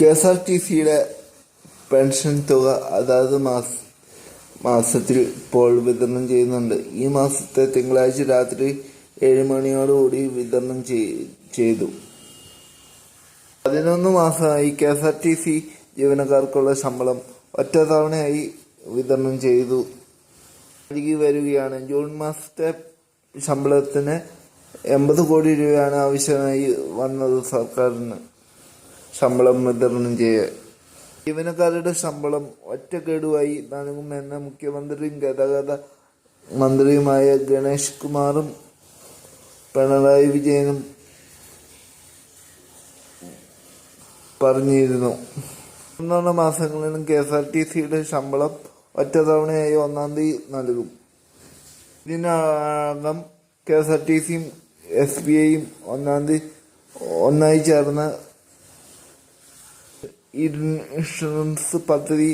K S R T സിയുടെ pension തുക അതാത് മാസ മാസത്തിൽ ഇപ്പോൾ വിതരണം ചെയ്യുന്നുണ്ട്. ഈ മാസത്തെ തിങ്കളാഴ്ച രാത്രി ഏഴ് മണിയോടുകൂടി വിതരണം ചെയ്- ചെയ്തു. പതിനൊന്ന് മാസമായി K S R T C ജീവനക്കാർക്കുള്ള ശമ്പളം ഒറ്റ തവണയായി വിതരണം ചെയ്തു. നൽകി വരികയാണ്. ജൂൺ മാസത്തെ ശമ്പളത്തിന് എൺപത് കോടി രൂപയാണ് ആവശ്യമായി വന്നത് സർക്കാരിന്. ശമ്പളം വിതരണം ചെയ്യുക ജീവനക്കാരുടെ ശമ്പളം ഒറ്റക്കെടുവായി നൽകുമെന്ന് മുഖ്യമന്ത്രിയും ഗതാഗത മന്ത്രിയുമായ ഗണേഷ് കുമാറും പിണറായി വിജയനും പറഞ്ഞിരുന്നു. ഒന്നാം മാസങ്ങളിലും കെ എസ് ആർ ടി സിയുടെ ശമ്പളം ഒറ്റ തവണയായി ഒന്നാം തീയതി നൽകും. ഇതിനകം കെ എസ് ആർ ടി സിയും എസ് ബി ഐയും ഒന്നാം തീയതി ഒന്നായി ചേർന്ന് ഇൻഷുറൻസ് പദ്ധതി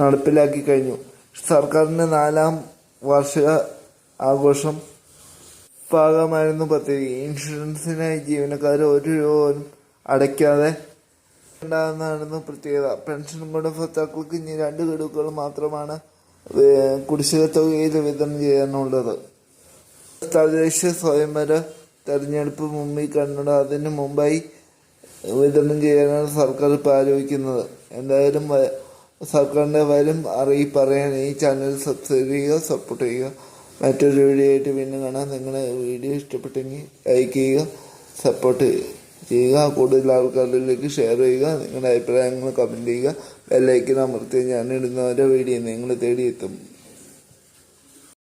നടപ്പിലാക്കി കഴിഞ്ഞു. സർക്കാരിന്റെ നാലാം വാർഷിക ആഘോഷം ഭാഗമായിരുന്നു പദ്ധതി. ഇൻഷുറൻസിനായി ജീവനക്കാർ ഒരു രൂപ അടയ്ക്കാതെ ഉണ്ടാകുന്നതാണെന്ന് പ്രത്യേകത. പെൻഷൻ ഗുണഭോക്താക്കൾക്ക് ഇനി രണ്ട് ഗഡുക്കൾ മാത്രമാണ് കുടിശ്ശിക തുകയിൽ വിതരണം ചെയ്യാനുള്ളത്. തദ്ദേശ സ്വയംവര തെരഞ്ഞെടുപ്പ് മുമ്പിൽ കണ്ണട അതിന് മുമ്പായി വിതരണം ചെയ്യാനാണ് സർക്കാർ ഇപ്പോൾ ആലോചിക്കുന്നത്. എന്തായാലും സർക്കാരിന്റെ വരും അറിയിപ്പ് അറിയാൻ ഈ ചാനൽ സബ്സ്ക്രൈബ് ചെയ്യുക സപ്പോർട്ട് ചെയ്യുക. മറ്റൊരു വീഡിയോ ആയിട്ട് വീണ്ടും കാണാം. നിങ്ങളുടെ വീഡിയോ ഇഷ്ടപ്പെട്ടെങ്കിൽ ലൈക്ക് ചെയ്യുക സപ്പോർട്ട് ചെയ്യുക. കൂടുതൽ ആൾക്കാരിലേക്ക് ഷെയർ ചെയ്യുക. നിങ്ങളുടെ അഭിപ്രായങ്ങൾ കമന്റ് ചെയ്യുക. ബെല്ലൈക്കൻ അമർത്തി ഞാൻ ഇടുന്ന ഓരോ വീഡിയോ നിങ്ങൾ തേടിയെത്തും.